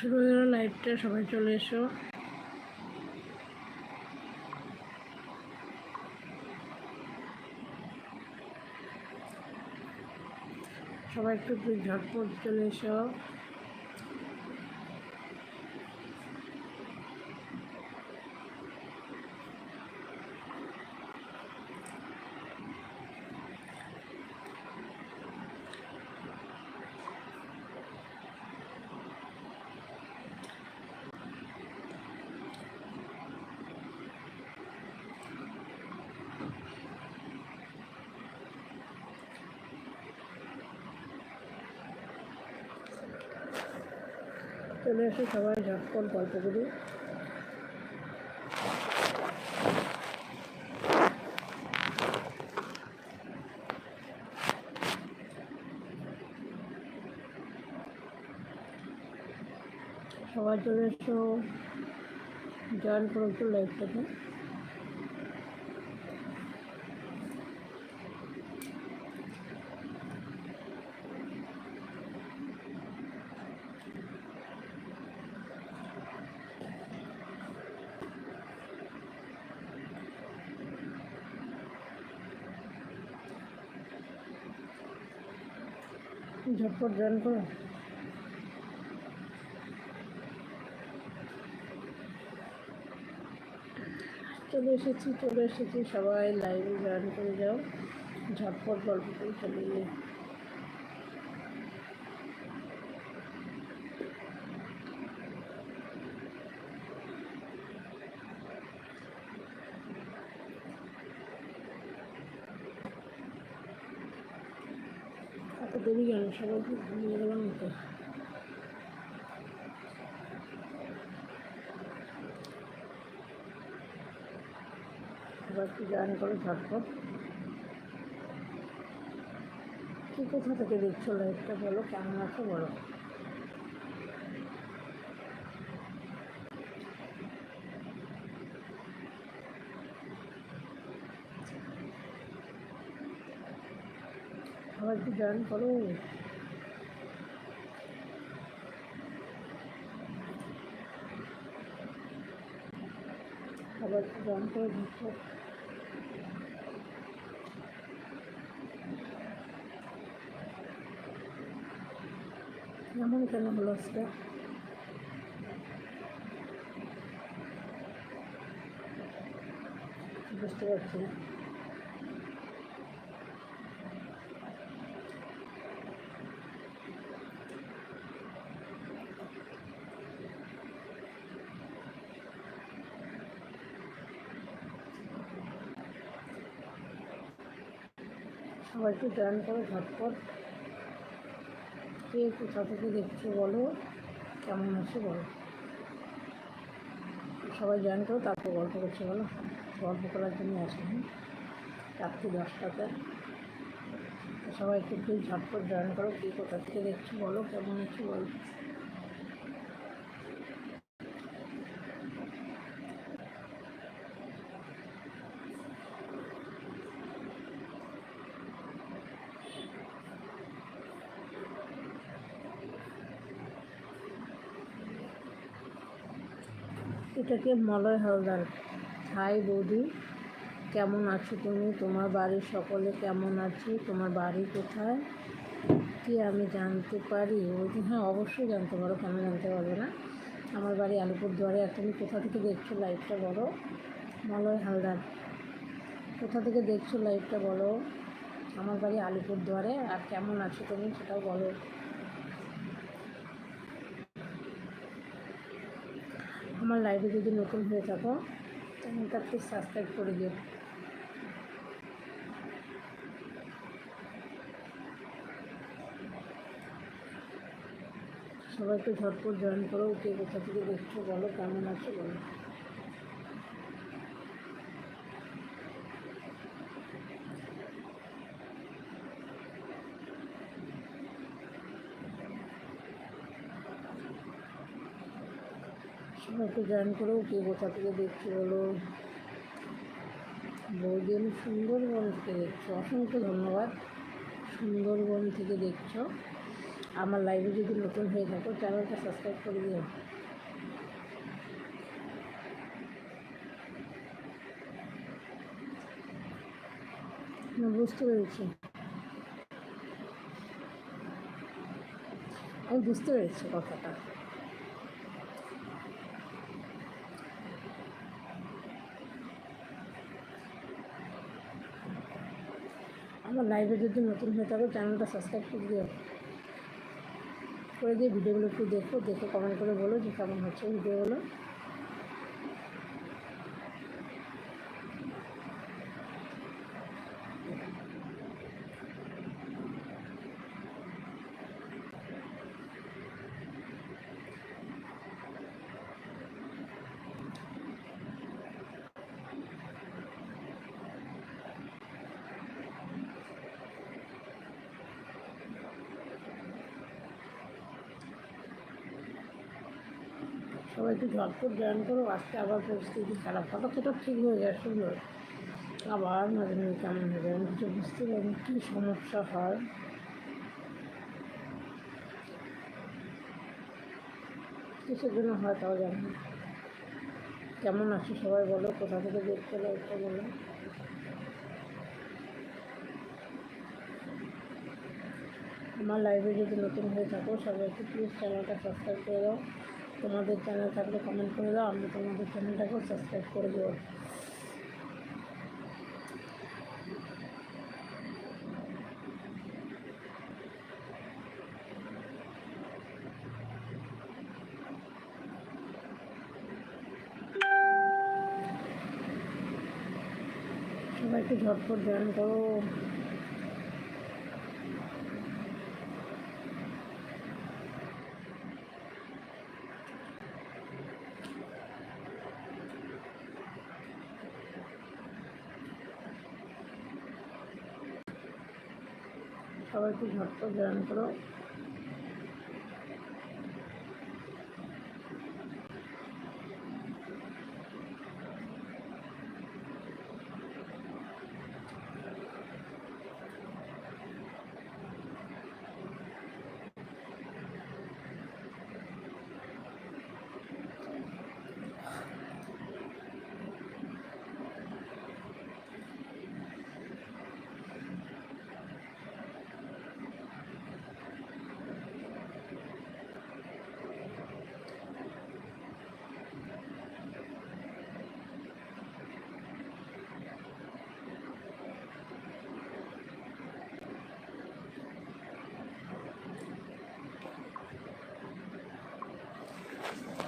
শুরু হয়ে লাইভটা সবাই চলে এসো। সবাই একটু একটু ঝটপট চলে এসো। চলে এসো সবাই ঝটপট গল্প করি। সবাই চলে এসো জয়েন করো একটু লাইভটাতে ঝটপট জয়েন করো। চলে এসেছি চলে এসেছি। সবাই লাইভে জয়েন করে যাও। ঝটপট গল্প করে চলে দেরি কেন সবাইকে ঘুমিয়ে গেলাম তো সবাই একটু জয়েন করো ঝটপট। কি কোথা থেকে দেখছ লাইভটা বলো, কেমন আছো বলো। সবাই একটু জয়েন করো। সবাই একটু জয়েন করে ঝটপট এমন কেন হলো আজকে? বুঝতে পারছি না। সবাই একটু জয়েন করো ঝটপট। কে কোথা থেকে দেখছ বলো, কেমন আছে বলো। সবাই জয়েন করো, তারপর গল্প করছে বলো। গল্প করার জন্য আসে রাত্রি দশটাতে। সবাই একটু প্লিজ ঝটপট জয়েন করো, কে কোথা থেকে দেখছ বলো, কেমন আছো বলো। এটাকে মলয় হালদার। হাই বৌদি, কেমন আছো তুমি? তোমার বাড়ির সকলে কেমন আছে? তোমার বাড়ি কোথায়? কি আমি জানতে পারি? বলছি হ্যাঁ অবশ্যই জানতে পারো। কেন জানতে পারবে না? আমার বাড়ি আলিপুরদুয়ারে আর তুমি কোথা থেকে দেখছ লাইভটা বলো? মলয় হালদার। কোথা থেকে দেখছ লাইভটা বলো? আমার বাড়ি আলিপুরদুয়ারে আর কেমন আছো তুমি? সেটাও বলো। আমার লাইভে যদি নতুন হয়ে থাকো চ্যানেলটা প্লিজ সাবস্ক্রাইব করে দিও। সবাইকে ঝটপট জয়েন করো কে কোথা থেকে দেখছ বলো, কেমন আছো বলো। সবাইকে জয়েন করো কে কোথা থেকে দেখছ বলো। বৌদি আমি সুন্দরবন থেকে দেখছ। অসংখ্য ধন্যবাদ। সুন্দরবন থেকে দেখছ। আমার লাইভে যদি নতুন হয়ে থাকো চ্যানেলটা সাবস্ক্রাইব করে দিও। বুঝতে পেরেছি। আমি বুঝতে পেরেছি কথাটা। আমার লাইভে যদি নতুন হয়ে থাকো চ্যানেলটা সাবস্ক্রাইব করে দিও। করে দিয়ে ভিডিওগুলো একটু দেখো, দেখে কমেন্ট করে বলো যে কেমন হচ্ছে ভিডিওগুলো সবাই একটু ঝটপট জয়েন করো, আজকে আবার পরিস্থিতি খারাপ। হঠাৎ হঠাৎ ঠিক হয়ে যায় সুন্দর। আবার মাঝে মাঝে কেমন হয়ে যায় আমি কিছু বুঝতে পারি কী সমস্যা হয়? কিসের জন্য হয় তাও জানি কেমন আছো সবাই বলো, কোথা থেকে দেখতে লাগছে বলো। আমার লাইভে যদি নতুন হয়ে থাকো, সবাই একটু প্লিজ চ্যানেলটা সাবস্ক্রাইব করে দাও। তোমাদের চ্যানেল থাকলে কমেন্ট করে দাও, আমি তোমাদের চ্যানেলটাকেও সাবস্ক্রাইব করে দেবো। সবাই একটু ঝটপট জয়েন করো সবাই একটু ঝটপট জয়েন করো।